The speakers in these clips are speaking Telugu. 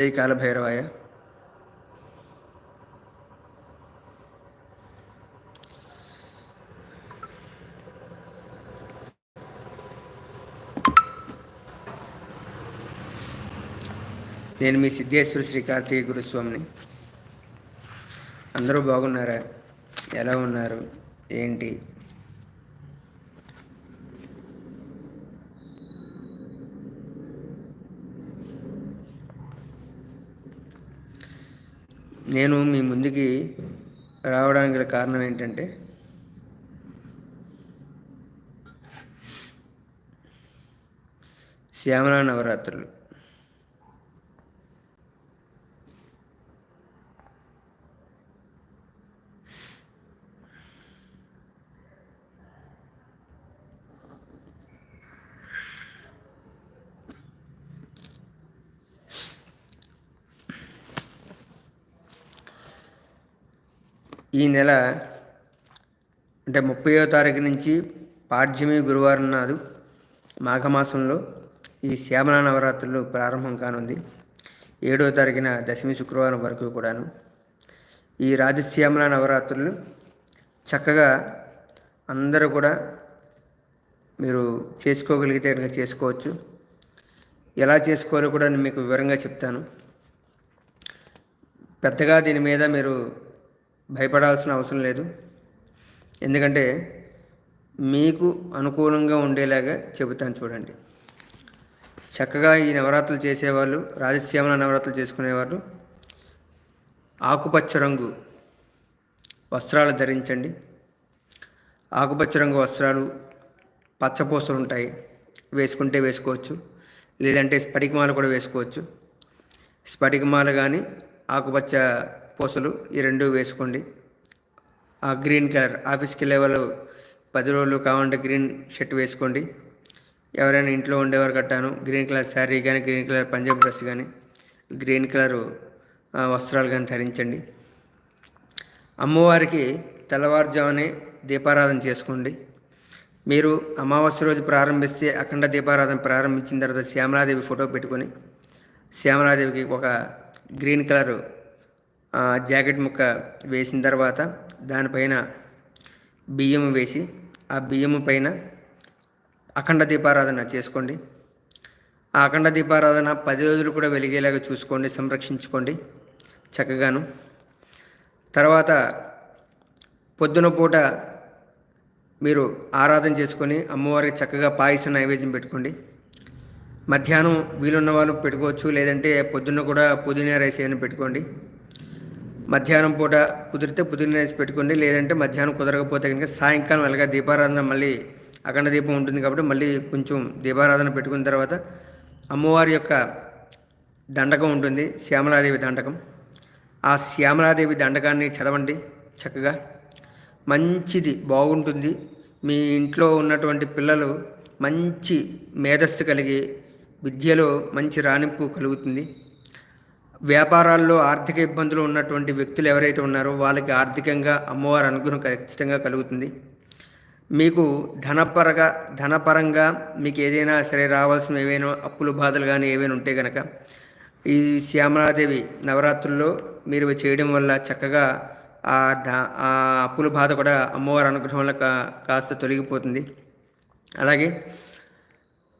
జై కాలభైరవాయ నేను మీ సిద్ధేశ్వర శ్రీ కార్తీక గురుస్వామిని అందరూ బాగున్నారా? ఎలా ఉన్నారు? ఏంటి? నేను మీ ముందుకి రావడానికి గల కారణం ఏంటంటే శ్యామల నవరాత్రులు. ఈ నెల అంటే ముప్పయో తారీఖు నుంచి పాడ్యమి గురువారం నాడు మాఘమాసంలో ఈ శ్యామల నవరాత్రులు ప్రారంభం కానుంది. ఏడో తారీఖున దశమి శుక్రవారం వరకు కూడాను. ఈ రాజశ్యామల నవరాత్రులు చక్కగా అందరూ కూడా మీరు చేసుకోగలిగితే కనుక చేసుకోవచ్చు. ఎలా చేసుకోవాలో కూడా నేను మీకు వివరంగా చెప్తాను. పెద్దగా దీని మీద మీరు భయపడాల్సిన అవసరం లేదు. ఎందుకంటే మీకు అనుకూలంగా ఉండేలాగా చెబుతాను చూడండి. చక్కగా ఈ నవరాత్రులు చేసేవాళ్ళు రాజశ్యామల నవరాత్రులు చేసుకునేవాళ్ళు ఆకుపచ్చ రంగు వస్త్రాలు ధరించండి. ఆకుపచ్చ రంగు వస్త్రాలు పచ్చపూసలు ఉంటాయి వేసుకుంటే వేసుకోవచ్చు. లేదంటే స్ఫటికమాల కూడా వేసుకోవచ్చు. స్ఫటికమాల కానీ ఆకుపచ్చ పూసలు ఈ రెండు వేసుకోండి. ఆ గ్రీన్ కలర్ ఆఫీస్కి వెళ్ళే వాళ్ళు పది రోజులు కావాలంటే గ్రీన్ షర్ట్ వేసుకోండి. ఎవరైనా ఇంట్లో ఉండేవారు కట్టాను గ్రీన్ కలర్ శారీ కానీ గ్రీన్ కలర్ పంజాబ్ డ్రెస్ కానీ గ్రీన్ కలర్ వస్త్రాలు కానీ ధరించండి. అమ్మవారికి తెల్లవారుజామునే దీపారాధన చేసుకోండి. మీరు అమావాస్య రోజు ప్రారంభిస్తే అఖండ దీపారాధన ప్రారంభించిన తర్వాత శ్యామలాదేవి ఫోటో పెట్టుకొని శ్యామలాదేవికి ఒక గ్రీన్ కలర్ జాకెట్ ముక్క వేసిన తర్వాత దానిపైన బియ్యం వేసి ఆ బియ్యం పైన అఖండ దీపారాధన చేసుకోండి. ఆ అఖండ దీపారాధన పది రోజులు కూడా వెలిగేలాగా చూసుకోండి సంరక్షించుకోండి చక్కగాను. తర్వాత పొద్దున పూట మీరు ఆరాధన చేసుకొని అమ్మవారికి చక్కగా పాయసం నైవేద్యం పెట్టుకోండి. మధ్యాహ్నం వీలున్న వాళ్ళు పెట్టుకోవచ్చు లేదంటే పొద్దున్న కూడా పుదీనా రైస్ ఏమైనా పెట్టుకోండి. మధ్యాహ్నం పూట కుదిరితే పుదీనా రైస్ పెట్టుకోండి. లేదంటే మధ్యాహ్నం కుదరకపోతే కనుక సాయంకాలం అలాగా దీపారాధన మళ్ళీ అఖండ దీపం ఉంటుంది కాబట్టి మళ్ళీ కొంచెం దీపారాధన పెట్టుకున్న తర్వాత అమ్మవారి యొక్క దండకం ఉంటుంది. శ్యామలాదేవి దండకం. ఆ శ్యామలాదేవి దండకాన్ని చదవండి చక్కగా. మంచిది బాగుంటుంది. మీ ఇంట్లో ఉన్నటువంటి పిల్లలు మంచి మేధస్సు కలిగి విద్యలో మంచి రాణింపు కలుగుతుంది. వ్యాపారాల్లో ఆర్థిక ఇబ్బందులు ఉన్నటువంటి వ్యక్తులు ఎవరైతే ఉన్నారో వాళ్ళకి ఆర్థికంగా అమ్మవారి అనుగ్రహం ఖచ్చితంగా కలుగుతుంది. మీకు ధనపరగా ధనపరంగా మీకు ఏదైనా సరే రావాల్సిన ఏవైనా అప్పులు బాధలు కానీ ఏవైనా ఉంటే కనుక ఈ శ్యామలాదేవి నవరాత్రుల్లో మీరు చేయడం వల్ల చక్కగా ఆ ధ ఆ అప్పుల బాధ కూడా అమ్మవారి అనుగ్రహం వల్ల కా కాస్త తొలగిపోతుంది. అలాగే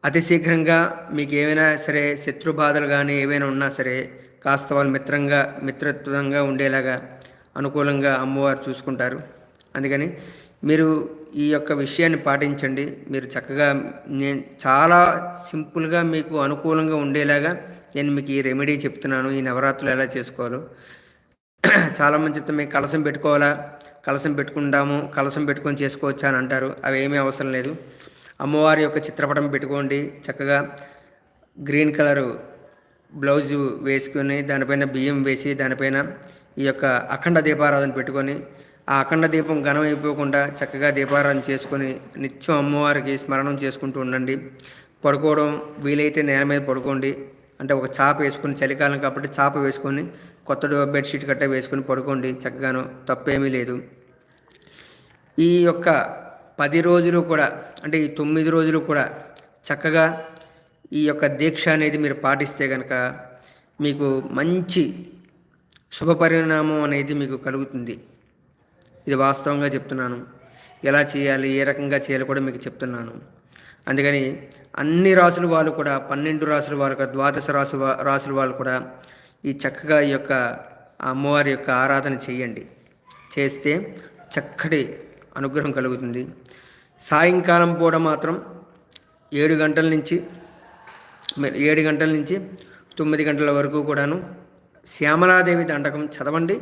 అతి శీఘ్రంగా మీకు ఏమైనా సరే శత్రు బాధలు కానీ ఏవైనా ఉన్నా సరే కాస్త వాళ్ళు మిత్రంగా మిత్రత్వంగా ఉండేలాగా అనుకూలంగా అమ్మవారు చూసుకుంటారు. అందుకని మీరు ఈ యొక్క విషయాన్ని పాటించండి. మీరు చక్కగా నేను చాలా సింపుల్గా మీకు అనుకూలంగా ఉండేలాగా నేను మీకు ఈ రెమెడీ చెప్తున్నాను. ఈ నవరాత్రులు ఎలా చేసుకోవాలో. చాలామంది చెప్తే మేము కలసం పెట్టుకోవాలా? కలసం పెట్టుకుంటాము కలసం పెట్టుకొని చేసుకోవచ్చా అని అంటారు. అవి ఏమీ అవసరం లేదు. అమ్మవారి యొక్క చిత్రపటం పెట్టుకోండి. చక్కగా గ్రీన్ కలరు బ్లౌజు వేసుకొని దానిపైన బియ్యం వేసి దానిపైన ఈ యొక్క అఖండ దీపారాధన పెట్టుకొని ఆ అఖండ దీపం ఘనం అయిపోకుండా చక్కగా దీపారాధన చేసుకొని నిత్యం అమ్మవారికి స్మరణం చేసుకుంటూ ఉండండి. పడుకోవడం వీలైతే నేల మీద పడుకోండి. అంటే ఒక చాప వేసుకొని చలికాలం కాబట్టి చాప వేసుకొని కొత్త బెడ్షీట్ కట్ట వేసుకొని పడుకోండి చక్కగాను తప్పేమీ లేదు. ఈ యొక్క పది రోజులు కూడా అంటే ఈ తొమ్మిది రోజులు కూడా చక్కగా ఈ యొక్క దీక్ష అనేది మీరు పాటిస్తే కనుక మీకు మంచి శుభ పరిణామం అనేది మీకు కలుగుతుంది. ఇది వాస్తవంగా చెప్తున్నాను. ఎలా చేయాలి ఏ రకంగా చేయాలి కూడా మీకు చెప్తున్నాను. అందుకని అన్ని రాసుల వాళ్ళు కూడా పన్నెండు రాసుల వాళ్ళు కూడా ద్వాదశ రాసు రాసుల వాళ్ళు కూడా ఈ చక్కగా ఈ యొక్క అమ్మవారి యొక్క ఆరాధన చేయండి. చేస్తే చక్కటి అనుగ్రహం కలుగుతుంది. సాయంకాలం పూట మాత్రం ఏడు గంటల నుంచి ఏడు గంటల నుంచి తొమ్మిది గంటల వరకు కూడాను శ్యామలాదేవి దండకం చదవండి.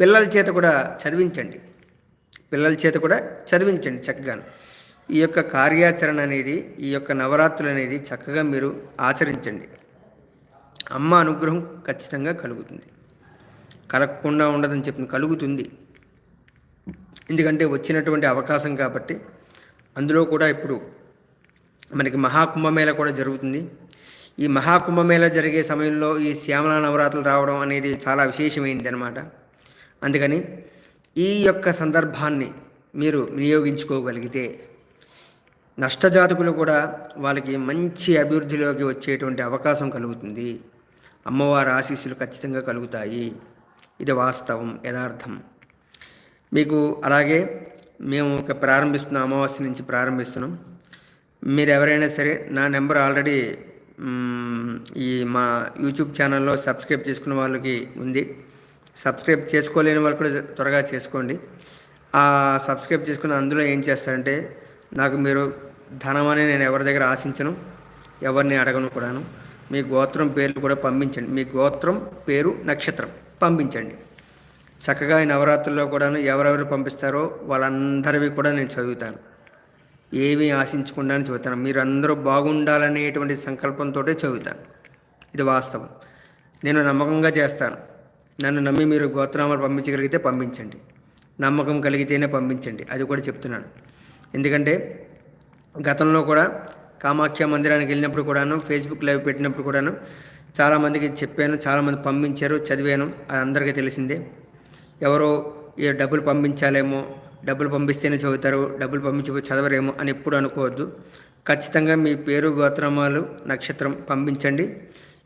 పిల్లల చేత కూడా చదివించండి. పిల్లల చేత కూడా చదివించండి చక్కగా ఈ యొక్క కార్యాచరణ అనేది ఈ యొక్క నవరాత్రులు అనేది చక్కగా మీరు ఆచరించండి. అమ్మ అనుగ్రహం ఖచ్చితంగా కలుగుతుంది. కలగకుండా ఉండదని చెప్పిన కలుగుతుంది. ఎందుకంటే వచ్చినటువంటి అవకాశం కాబట్టి అందులో కూడా ఇప్పుడు మనకి మహాకుంభమేళ కూడా జరుగుతుంది. ఈ మహాకుంభమేళ జరిగే సమయంలో ఈ శ్యామల నవరాత్రులు రావడం అనేది చాలా విశేషమైంది అనమాట అందుకని ఈ యొక్క సందర్భాన్ని మీరు వినియోగించుకోగలిగితే నష్టజాతకులు కూడా వాళ్ళకి మంచి అభివృద్ధిలోకి వచ్చేటువంటి అవకాశం కలుగుతుంది. అమ్మవారి ఆశీస్సులు ఖచ్చితంగా కలుగుతాయి. ఇది వాస్తవం యథార్థం. మీకు అలాగే మేము ఒక ప్రారంభిస్తున్న అమావాస్య నుంచి ప్రారంభిస్తున్నాం. మీరు ఎవరైనా సరే నా నెంబర్ ఆల్రెడీ ఈ మా యూట్యూబ్ ఛానల్లో సబ్స్క్రైబ్ చేసుకున్న వాళ్ళకి ఉంది. సబ్స్క్రైబ్ చేసుకోలేని వాళ్ళు కూడా త్వరగా చేసుకోండి. ఆ సబ్స్క్రైబ్ చేసుకున్న అందులో ఏం చేస్తారంటే నాకు మీరు ధనం అని నేను ఎవరి దగ్గర ఆశించను ఎవరిని అడగను కూడాను. మీ గోత్రం పేర్లు కూడా పంపించండి. మీ గోత్రం పేరు నక్షత్రం. పంపించండి. చక్కగా ఈ నవరాత్రుల్లో కూడాను ఎవరెవరు పంపిస్తారో వాళ్ళందరివి కూడా నేను చదువుతాను. ఏమీ ఆశించకుండా చదువుతాను మీరు అందరూ బాగుండాలనేటువంటి సంకల్పంతో చదువుతాను ఇది వాస్తవం. నేను నమ్మకంగా చేస్తాను. నన్ను నమ్మి మీరు గోత్రనామాలు పంపించగలిగితే పంపించండి. నమ్మకం కలిగితేనే పంపించండి. అది కూడా చెప్తున్నాను. ఎందుకంటే గతంలో కూడా కామాఖ్య మందిరానికి వెళ్ళినప్పుడు కూడాను ఫేస్బుక్ లైవ్ పెట్టినప్పుడు కూడాను చాలామందికి చెప్పాను చాలామంది పంపించారు చదివాను. అది అందరికీ తెలిసిందే. ఎవరో ఏ డబ్బులు పంపించాలేమో డబ్బులు పంపిస్తేనే చదువుతారు డబ్బులు పంపించి చదవరేమో అని ఎప్పుడు అనుకోవద్దు. ఖచ్చితంగా మీ పేరు గోత్రమాలు నక్షత్రం పంపించండి.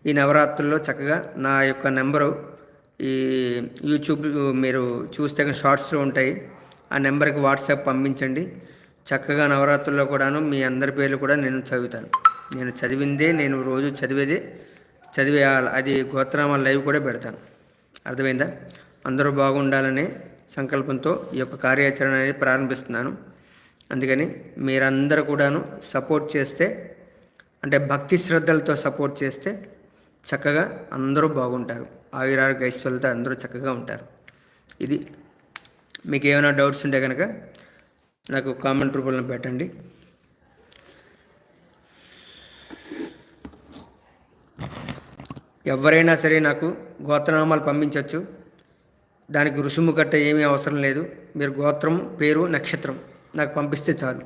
ఈ నవరాత్రుల్లో చక్కగా నా యొక్క నెంబరు ఈ యూట్యూబ్ మీరు చూస్తే షార్ట్స్లో ఉంటాయి. ఆ నెంబర్కి వాట్సాప్ పంపించండి. చక్కగా నవరాత్రుల్లో కూడాను మీ అందరి పేర్లు కూడా నేను చదువుతాను. నేను చదివిందే నేను రోజు చదివేదే చదివే అది గోత్రనామాల లైవ్ కూడా పెడతాను. అర్థమైందా? అందరూ బాగుండాలని సంకల్పంతో ఈ యొక్క కార్యాచరణ అనేది ప్రారంభిస్తున్నాను. అందుకని మీరందరూ కూడాను సపోర్ట్ చేస్తే అంటే భక్తి శ్రద్ధలతో సపోర్ట్ చేస్తే చక్కగా అందరూ బాగుంటారు. ఆయురారోగ్య ఐశ్వర్యలతో అందరూ చక్కగా ఉంటారు. ఇది మీకు ఏమైనా డౌట్స్ ఉంటే కనుక నాకు కామెంట్ రూపంలో పెట్టండి. ఎవరైనా సరే నాకు గోత్రనామాలు పంపించవచ్చు దానికి రుసుము కట్ట ఏమీ అవసరం లేదు. మీరు గోత్రం పేరు నక్షత్రం నాకు పంపిస్తే చాలు.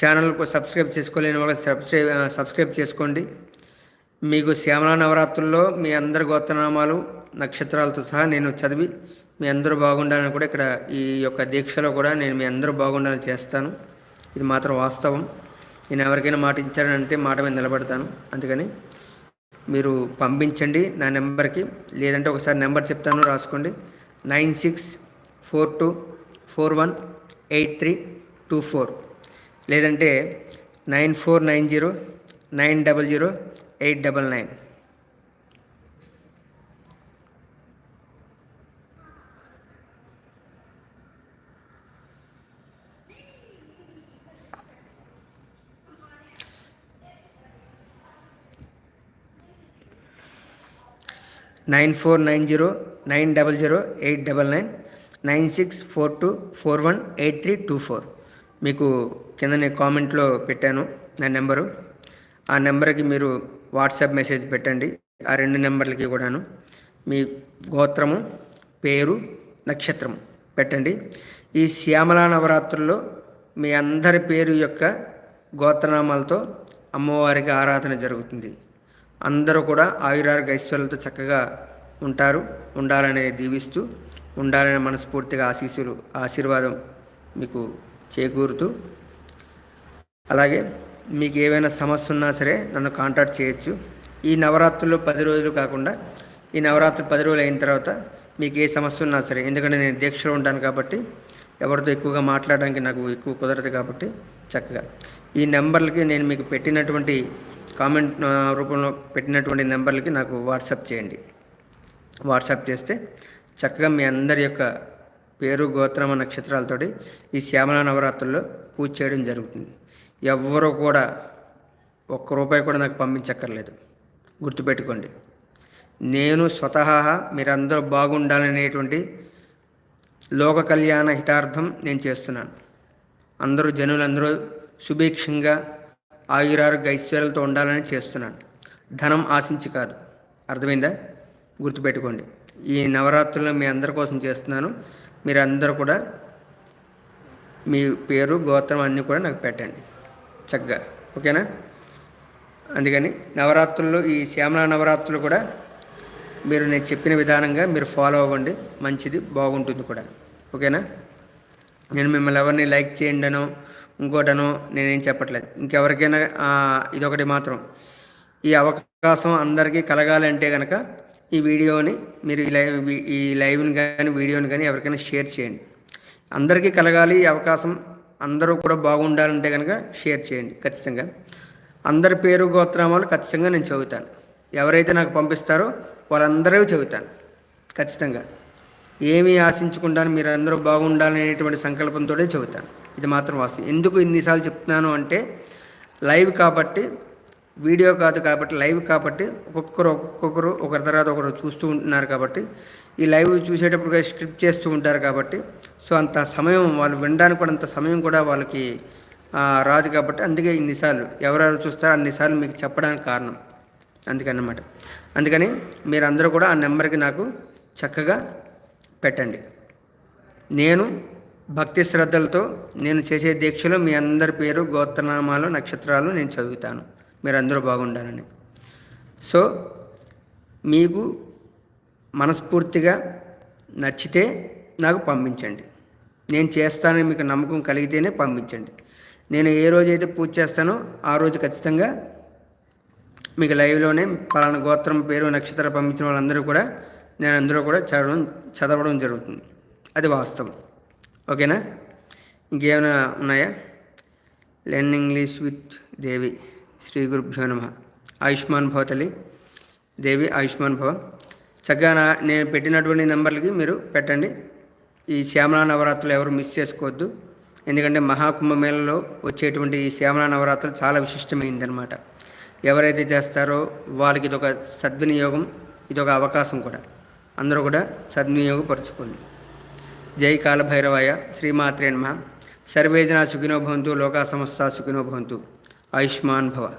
ఛానల్కు సబ్స్క్రైబ్ చేసుకోలేని వాళ్ళకి సబ్స్క్రైబ్ సబ్స్క్రైబ్ చేసుకోండి. మీకు శ్యామల నవరాత్రుల్లో మీ అందరి గోత్రనామాలు నక్షత్రాలతో సహా నేను చదివి మీ అందరూ బాగుండాలని కూడా ఇక్కడ ఈ యొక్క దీక్షలో కూడా నేను మీ అందరూ బాగుండాలని చేస్తాను. ఇది మాత్రం వాస్తవం. నేను ఎవరికైనా మాట ఇచ్చానంటే మాట మీద నిలబడతాను. అందుకని మీరు పంపించండి నా నెంబర్కి. లేదంటే ఒకసారి నెంబర్ చెప్తాను రాసుకోండి. Nine six four two four one eight three two four. లేదంటే nine four nine zero nine double zero eight double nine. Nine four nine zero nine double zero eight double nine nine six four two four one eight three two four మీకు కింద నేను కామెంట్లో పెట్టాను నా నెంబరు. ఆ నెంబర్కి మీరు వాట్సాప్ మెసేజ్ పెట్టండి. ఆ రెండు నెంబర్లకి కూడాను మీ గోత్రము పేరు నక్షత్రం పెట్టండి. ఈ శ్యామలా నవరాత్రుల్లో మీ అందరి పేరు యొక్క గోత్రనామాలతో అమ్మవారికి ఆరాధన జరుగుతుంది. అందరూ కూడా ఆయురారోగ్య ఐశ్వర్యాలతో చక్కగా ఉంటారు ఉండాలని దీవిస్తూ ఉండాలని మనస్ఫూర్తిగా ఆశీస్సులు ఆశీర్వాదం మీకు చేకూరుతూ అలాగే మీకు ఏవైనా సమస్య ఉన్నా సరే నన్ను కాంటాక్ట్ చేయొచ్చు. ఈ నవరాత్రులు పది రోజులు కాకుండా ఈ నవరాత్రులు పది రోజులు అయిన తర్వాత మీకు ఏ సమస్య ఉన్నా సరే ఎందుకంటే నేను దీక్షలో ఉంటాను కాబట్టి ఎవరితో ఎక్కువగా మాట్లాడడానికి నాకు ఎక్కువ కుదరదు కాబట్టి చక్కగా. ఈ నెంబర్లకి నేను మీకు పెట్టినటువంటి కామెంట్ రూపంలో పెట్టినటువంటి నెంబర్లకి నాకు వాట్సాప్ చేయండి. వాట్సాప్ చేస్తే చక్కగా మీ అందరి యొక్క పేరు గోత్రమ నక్షత్రాలతోటి ఈ శ్యామల నవరాత్రుల్లో పూజ చేయడం జరుగుతుంది. ఎవ్వరూ కూడా ఒక్క రూపాయి కూడా నాకు పంపించక్కర్లేదు. గుర్తుపెట్టుకోండి. నేను స్వతహా మీరందరూ బాగుండాలనేటువంటి లోక కళ్యాణ హితార్థం నేను చేస్తున్నాను. అందరూ జనులందరూ సుభిక్షంగా ఆయురారోగ్య ఐశ్వర్యాలతో ఉండాలని చేస్తున్నాను ధనం ఆశించి కాదు. అర్థమైందా? గుర్తుపెట్టుకోండి. ఈ నవరాత్రులను మీ అందరి కోసం చేస్తున్నాను. మీరు అందరూ కూడా మీ పేరు గోత్రం అన్నీ కూడా నాకు పెట్టండి. చక్కగా. ఓకేనా? అందుకని నవరాత్రుల్లో ఈ శ్యామల నవరాత్రులు కూడా మీరు నేను చెప్పిన విధానంగా మీరు ఫాలో అవ్వండి. మంచిది బాగుంటుంది కూడా. ఓకేనా? నేను మిమ్మల్ని ఎవరిని లైక్ చేయండినో ఇంకోటనో నేనేం చెప్పట్లేదు. ఇంకెవరికైనా ఇదొకటి మాత్రం. ఈ అవకాశం అందరికీ కలగాలంటే కనుక ఈ వీడియోని మీరు ఈ లైవ్ ఈ లైవ్ని కానీ వీడియోని కానీ ఎవరికైనా షేర్ చేయండి. అందరికీ కలగాలి ఈ అవకాశం అందరూ కూడా బాగుండాలంటే కనుక షేర్ చేయండి ఖచ్చితంగా. అందరి పేరు గోత్రామాలు ఖచ్చితంగా నేను చదువుతాను ఎవరైతే నాకు పంపిస్తారో వాళ్ళందరూ చదువుతాను ఖచ్చితంగా. ఏమీ ఆశించకుండా మీరు అందరూ బాగుండాలనేటువంటి సంకల్పంతో చెబుతాను. ఇది మాత్రం వాస్తవం. ఎందుకు ఇన్నిసార్లు చెప్తున్నాను అంటే లైవ్ కాబట్టి వీడియో కాదు కాబట్టి లైవ్ కాబట్టి ఒక్కొక్కరు ఒక్కొక్కరు ఒకరి తర్వాత ఒకరు చూస్తూ ఉంటున్నారు కాబట్టి ఈ లైవ్ చూసేటప్పుడు స్క్రిప్ట్ చేస్తూ ఉంటారు కాబట్టి సో అంత సమయం వాళ్ళు వినడానికి కూడా అంత సమయం కూడా వాళ్ళకి రాదు కాబట్టి అందుకే ఇన్నిసార్లు ఎవరెవరు చూస్తారో అన్నిసార్లు మీకు చెప్పడానికి కారణం. అందుకన్నమాట. అందుకని మీరందరూ కూడా ఆ నెంబర్కి నాకు చక్కగా పెట్టండి. నేను భక్తి శ్రద్ధలతో నేను చేసే దీక్షలో మీ అందరి పేరు గోత్రనామాలు నక్షత్రాలు నేను చదువుతాను. మీరందరూ బాగుండాలని. సో మీకు మనస్ఫూర్తిగా నచ్చితే నాకు పంపించండి. నేను చేస్తానని మీకు నమ్మకం కలిగితేనే పంపించండి. నేను ఏ రోజైతే పూజ చేస్తానో ఆ రోజు ఖచ్చితంగా మీకు లైవ్లోనే పలానా గోత్రం పేరు నక్షత్రం పంపించిన వాళ్ళందరూ కూడా నేను అందరూ కూడా చదవడం చదవడం జరుగుతుంది. అది వాస్తవం. ఓకేనా? ఇంకేమైనా ఉన్నాయా? Learn English with Devi Sri గురుభ్యో నమ. ఆయుష్మాన్ భవ తల్లి దేవి ఆయుష్మాన్ భవ. చక్కగా నా నేను పెట్టినటువంటి నెంబర్లకి మీరు పెట్టండి. ఈ శ్యామలా నవరాత్రులు ఎవరు మిస్ చేసుకోవద్దు. ఎందుకంటే మహాకుంభమేళలో వచ్చేటువంటి ఈ శ్యామలా నవరాత్రులు చాలా విశిష్టమైందనమాట ఎవరైతే చేస్తారో వాళ్ళకి ఇదొక సద్వినియోగం ఇదొక అవకాశం కూడా. అందరూ కూడా సద్వినియోగపరచుకోండి. జై కాలభైరవాయ శ్రీమాత్రే నమ. సర్వేజనా సుఖినో భవంతు లోకా సమస్త సుఖినో భవంతు. ఆయుష్మాన్ భవ.